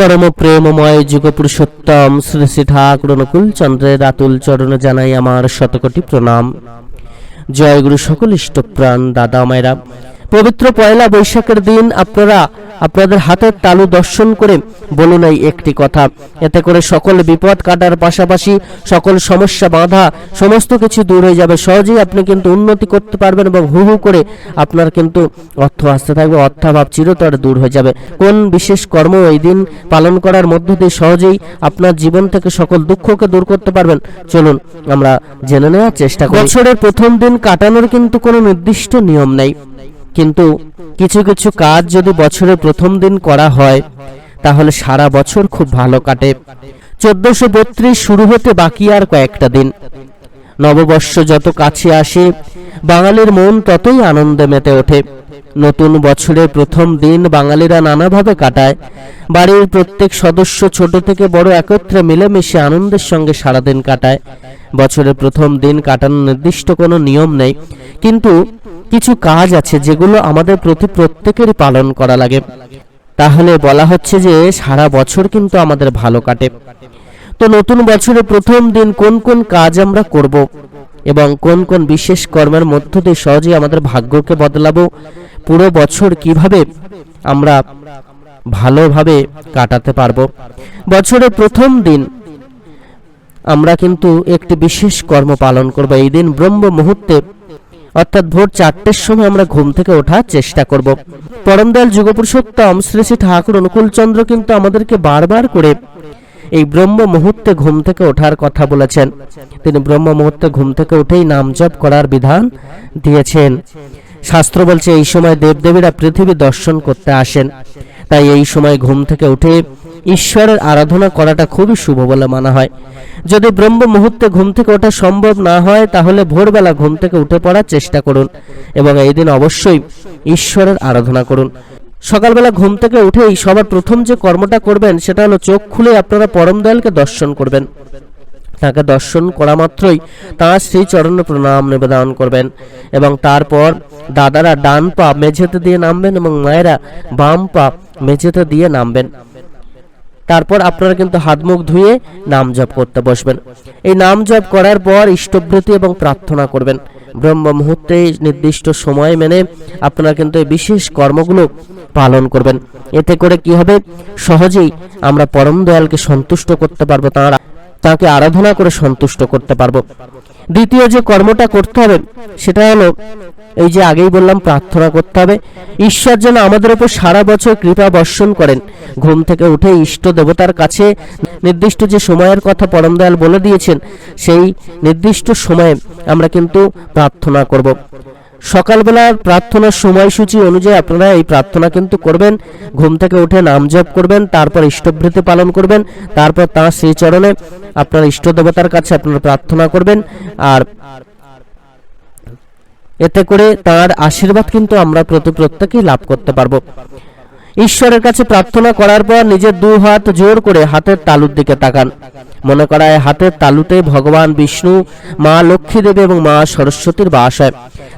পরম প্রেমময় যুগ পুরুষোত্তম শ্রী শ্রী ঠাকুর অনুকূল চন্দ্রের আতুল চরণে জানাই আমার শতকোটি প্রণাম। জয় গুরু সকল ইষ্টপ্রাণ দাদা মায়েরা পবিত্র পয়লা বৈশাখের দিন আপনারা আপনাদের হাতের তালু দর্শন করে বলুন এই একটি কথা। এতে করে সকল বিপদ কাটার পাশাপাশি সকল সমস্যা বাধা সমস্ত কিছু দূর হয়ে যাবে। সহজেই আপনি কিন্তু উন্নতি করতে পারবেন এবং হু হু করে আপনার কিন্তু অর্থ আসতে থাকবে, অর্থাভাব চিরতরে দূর হয়ে যাবে। কোন বিশেষ কর্ম এই দিন পালন করার মধ্য দিয়ে সহজেই আপনার জীবন থেকে সকল দুঃখকে দূর করতে পারবেন? চলুন, আমরা জেনে নেওয়ার চেষ্টা করি। বছরের প্রথম দিন কাটানোর কিন্তু কোনো নির্দিষ্ট নিয়ম নেই। কিন্তু কিছু কিছু কাজ যদি বছরের প্রথম দিন করা হয়, তাহলে সারা বছর খুব ভালো কাটে। চোদ্দশো বত্রিশ শুরু হতে বাকি আর কয়েকটা দিন। নববর্ষ যত কাছে আসে, বাঙালির মন ততই আনন্দে মেতে ওঠে। নতুন বছরের প্রথম দিন বাঙালিরা নানাভাবে কাটায়। বাড়ির প্রত্যেক সদস্য ছোট থেকে বড় একত্রে মিলেমিশে আনন্দের সঙ্গে সারাদিন কাটায়। বছরের প্রথম দিন কাটানোর নির্দিষ্ট কোনো নিয়ম নেই। কিন্তু কিছু কাজ আছে যেগুলো আমাদের প্রতি প্রত্যেকেরই পালন করা লাগে। তাহলে বলা হচ্ছে যে সারা বছর কিন্তু আমাদের ভালো কাটে। তো নতুন বছরের প্রথম দিন কোন কোন কাজ আমরা করব এবং কোন কোন বিশেষ কর্মের মধ্য দিয়ে সহজেই আমাদের ভাগ্যকে বদলাবো, পুরো বছর কীভাবে আমরা ভালোভাবে কাটাতে পারব। বছরের প্রথম দিন আমরা কিন্তু একটি বিশেষ কর্ম পালন করব। এই দিন ব্রহ্ম মুহূর্তে অর্থাৎ ভোর চারটের সময় আমরা ঘুম থেকে ওঠার চেষ্টা করব। পরমদয়াল যুগপুরুষোত্তম শ্রী শ্রী ঠাকুর অনুকূলচন্দ্র কিন্তু আমাদেরকে বারবার করে এই ব্রহ্ম মুহূর্তে ঘুম থেকে ওঠার কথা বলেছেন। তিনি ব্রহ্ম মুহূর্তে ঘুম থেকে উঠেই নাম জপ করার বিধান দিয়েছেন। শাস্ত্র বলছে, এই সময় দেবদেবীরা পৃথিবী দর্শন করতে আসেন। তাই এই সময় ঘুম থেকে উঠে ঈশ্বরের আরাধনা করাটা খুবই শুভ বলে মানা হয়। যদি ব্রহ্ম মুহূর্তে ঘুম থেকে ওঠা সম্ভব না হয়, তাহলে ভোরবেলা ঘুম থেকে উঠে পড়ার চেষ্টা করুন এবং এই দিন অবশ্যই ঈশ্বরের আরাধনা করুন। সকালবেলা ঘুম থেকে উঠেই সবার প্রথম যে কর্মটা করবেন, সেটা হলো চোখ খুলে আপনারা পরম দয়ালকে দর্শন করবেন। তাকে দর্শন করা মাত্রই তাঁর শ্রী চরণে প্রণাম নিবেদন করবেন এবং তারপর দাদারা ডান পা মেঝেতে দিয়ে নামবেন এবং মায়েরা বাম পা মেঝেতে দিয়ে নামবেন। তারপর আপনারা কিন্তু হাত মুখ ধুয়ে নাম জপ করতে বসবেন। এই নাম জপ করার পর ইষ্টব্রতি এবং প্রার্থনা করবেন। ব্রহ্ম মুহূর্তে নির্দিষ্ট সময় মেনে আপনারা কিন্তু এই বিশেষ কর্মগুলো পালন করবেন। এতে করে কি হবে? সহজেই আমরা পরম দয়ালকে সন্তুষ্ট করতে পারব তাঁর তাকে আরাধনা করে সন্তুষ্ট করতে পারব। দ্বিতীয় যে কর্মটা করতে হবে, সেটা হলো, এই যে আগেই বললাম, প্রার্থনা করতে হবে। ঈশ্বর যেন আমাদের উপর সারা বছর কৃপা বর্ষণ করেন। ঘুম থেকে উঠে ইষ্ট দেবতার কাছে নির্দিষ্ট যে সময়ের কথা পরম দয়াল বলে দিয়েছেন, সেই নির্দিষ্ট সময়ে আমরা কিন্তু প্রার্থনা করব। সকালবেলার প্রার্থনার সময়সূচি অনুযায়ী আপনারা এই প্রার্থনা কিন্তু করবেন। ঘুম থেকে উঠে নাম জপ করবেন, তারপর ইষ্টভৃতি পালন করবেন, তারপর তাঁর শ্রীচরণে আপনার ইষ্ট দেবতার কাছে আপনারা প্রার্থনা করবেন। আর এতে করে তার আশীর্বাদ কিন্তু আমরা প্রতি প্রত্যেকেই লাভ করতে পারব। ঈশ্বরের কাছে প্রার্থনা করার পর নিজের দু হাত জোর করে হাতের তালুর দিকে তাকান। মনে করা হয় হাতের তালুতে ভগবান বিষ্ণু, মা লক্ষ্মী দেবী এবং মা সরস্বতীর বাস হয়।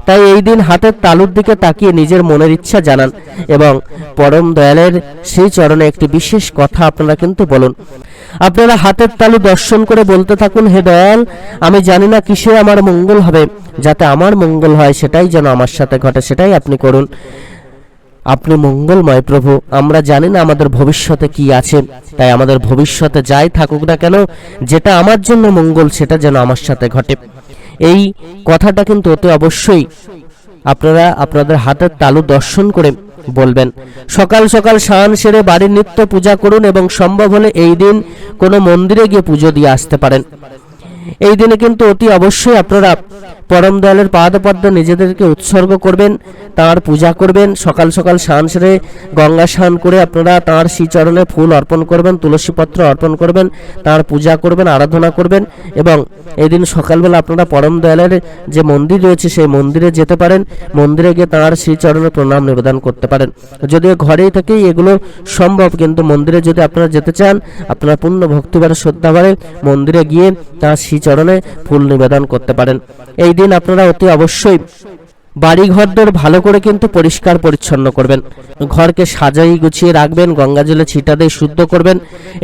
তাই এই দিন হাতের তালুর দিকে তাকিয়ে নিজের মনের ইচ্ছা জানান এবং পরম দয়ালের সেই চরণে একটি বিশেষ কথা আপনারা কিন্তু বলুন। আপনারা হাতের তালু দর্শন করে বলতে থাকুন, হে দয়াল, আমি জানি না কিসে আমার মঙ্গল হবে। যাতে আমার মঙ্গল হয়, সেটাই যেন আমার সাথে ঘটে, সেটাই আপনি করুন। আপনি মঙ্গলময় প্রভু। আমরা জানি না আমাদের ভবিষ্যতে কি আছে। তাই আমাদের ভবিষ্যতে যাই থাকুক না কেন, যেটা আমার জন্য মঙ্গল, সেটা যেন আমার সাথে ঘটে। এই কথাটা কিন্তু অতি অবশ্যই আপনারা আপনাদের হাতের তালু দর্শন করে বলবেন। সকাল সকাল স্নান সেরে বাড়ির নিত্য পূজা করুন এবং সম্ভব হলে এই দিন কোনো মন্দিরে গিয়ে পুজো দিয়ে আসতে পারেন। এই দিনে কিন্তু অতি অবশ্যই আপনারা পরম দয়ালের পাদপদ্ম নিজেদেরকে উৎসর্গ করবেন, তার পূজা করবেন, সকাল সকাল স্নান সেরে গঙ্গা স্নান করে আপনারা তার শ্রীচরণে ফুল অর্পণ করবেন তুলসী পত্র অর্পণ করবেন, তার পূজা করবেন, আরাধনা করবেন এবং এই দিন সকালবেলা আপনারা পরম দয়ালের যে মন্দির রয়েছে সেই মন্দিরে যেতে পারেন, মন্দিরে গিয়ে তাঁর শ্রীচরণে প্রণাম নিবেদন করতে পারেন। যদিও ঘরেই থেকেই এগুলো সম্ভব, কিন্তু মন্দিরে যদি আপনারা যেতে চান, আপনারা পূর্ণ ভক্তিবারে শ্রদ্ধাবারে মন্দিরে গিয়ে তাঁর শ্রীচরণে ফুল নিবেদন করতে পারেন। এই দিন আপনারা অতি অবশ্যই বাড়ি ঘরদোর ভালো করে কিন্তু পরিষ্কার পরিচ্ছন্ন করবেন। ঘরকে সাজাই গুছিয়ে রাখবেন, গঙ্গা জলে ছিটা দিয়ে শুদ্ধ করবেন।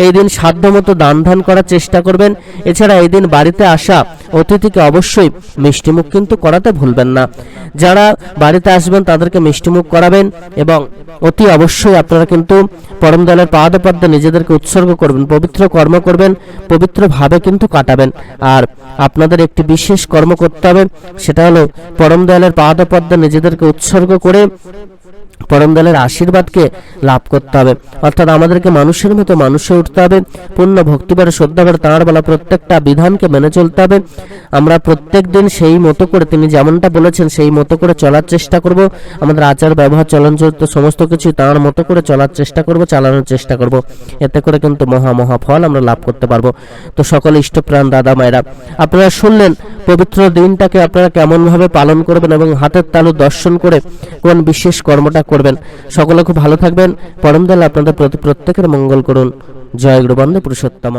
এই দিন সাধ্যমতো দান ধ্যান করার চেষ্টা করবেন। এছাড়া এই দিন বাড়িতে আসা অতিথিকে অবশ্যই মিষ্টিমুখ কিন্তু করাতে ভুলবেন না। যারা বাড়িতে আসবেন তাদেরকে মিষ্টিমুখ করাবেন এবং অতি অবশ্যই আপনারা কিন্তু পরম দলের পাদপদ্মে নিজেদেরকে উৎসর্গ করবেন, পবিত্র কর্ম করবেন পবিত্রভাবে কিন্তু কাটাবেন। আর আপনাদের একটি বিশেষ কর্ম করতে হবে, সেটা হলো পরম দয়ালের পাদপদ্মে নিজেদেরকে উৎসর্গ করে পরম দলের আশীর্বাদকে লাভ করতে হবে। অর্থাৎ আমাদেরকে মানুষের মতো মানুষে উঠতে হবে। পূর্ণ ভক্তিবারে শ্রদ্ধা করে তাঁর বলা প্রত্যেকটা বিধানকে মেনে চলতে হবে। আমরা প্রত্যেক দিন সেই মতো করে তিনি যেমনটা বলেছেন, সেই মতো করে চলার চেষ্টা করব। আমাদের আচার, ব্যবহার চলন চরিত্র সমস্ত কিছু তাঁর মতো করে চলার চেষ্টা করব, চালানোর চেষ্টা করব। এতে করে কিন্তু মহা মহা ফল আমরা লাভ করতে পারব। তো সকল ইষ্টপ্রাণ দাদা, মায়েরা, আপনারা শুনলেন পবিত্র দিনটাকে আপনারা কেমনভাবে পালন করবেন এবং হাতের তালু দর্শন করে কোন বিশেষ কর্মটা করবেন। সকলে খুব ভালো থাকবেন। পরম দয়াল আপনাদের প্রতি প্রত্যেকের মঙ্গল করুন। জয় গুরু পুরুষোত্তম